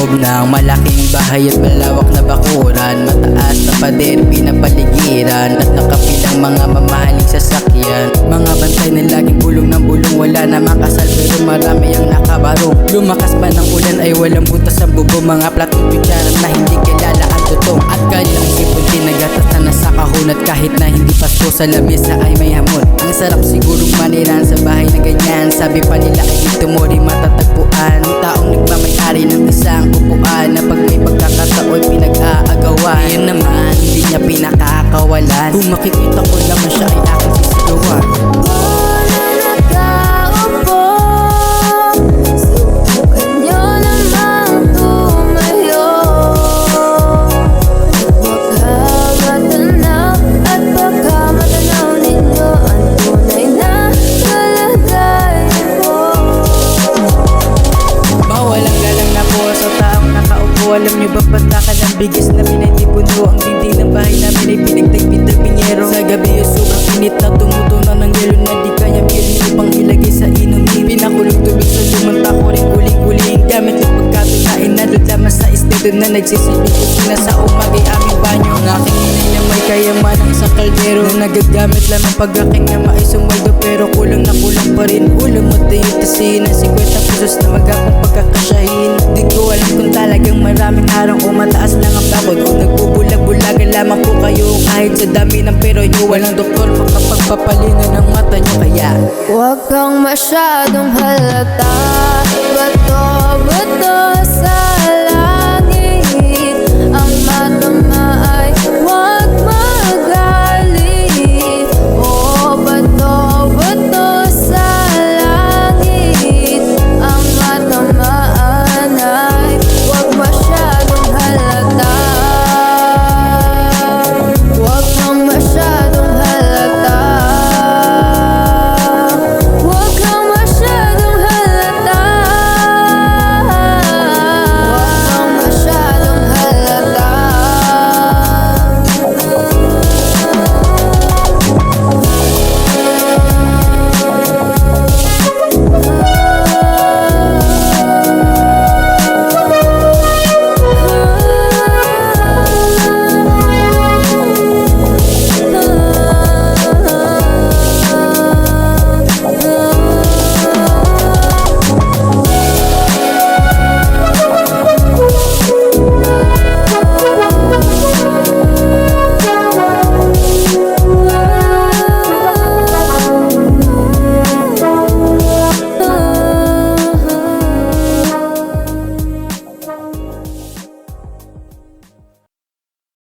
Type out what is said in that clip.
loob ng malaking bahay at malawak na bakuran. Mataas na pader, pinapaligiran. At nakapilang mga mamahaling sasakyan. Mga bantay na laging bulong ng bulong Wala na makasal pero marami ang nakabarong Lumakas man ang ulan ay walang butas sa bubo. Mga platong pitsara na hindi kilala ang tutong At kanilang sipon kinagatas na nasa kahon. At kahit na hindi pasko sa lamesa ay may hamon Ang sarap sigurong maniran sa bahay na ganyan. Sabi pa nila ay dito mo rin matatagpuan. Taong nagmamayari ng isang upuan Na pag may pagkakataon pinag-aagawan. Yan naman hindi niya pinakakawalan. Kung makikita ko naman siya Alam nyo ba patakan ng bigis na pinay puno Ang dingding ng bahay namin ay pinagtagpitag-pinyero Sa gabi yung sobrang init na tumutunan ng gelo na di kaya bilhin upang ilagay sa inumin. Pinakulong tubig sa lumanta ko rin uling-uling Gamit yung pagkatunain na doon lamang sa estado na nagsisilbi Kusina sa umagay aming banyo. Ang aking inay na may kayaman sa kaldero Na nagagamit lamang pag aking ama ay sumweldo Pero kulang na kulang pa rin ulo mo tayo tasihin Ang 50 pesos na magapang pagkakasyahin maraming araw umataas lang ang bakod Kung nagbubulag-bulagan lamang po kayo. Kahit sa dami ng pero nyo Walang doktor makapagpapalinan ng mata nyo. Kaya Huwag kang masyadong halata. Bato, bato sa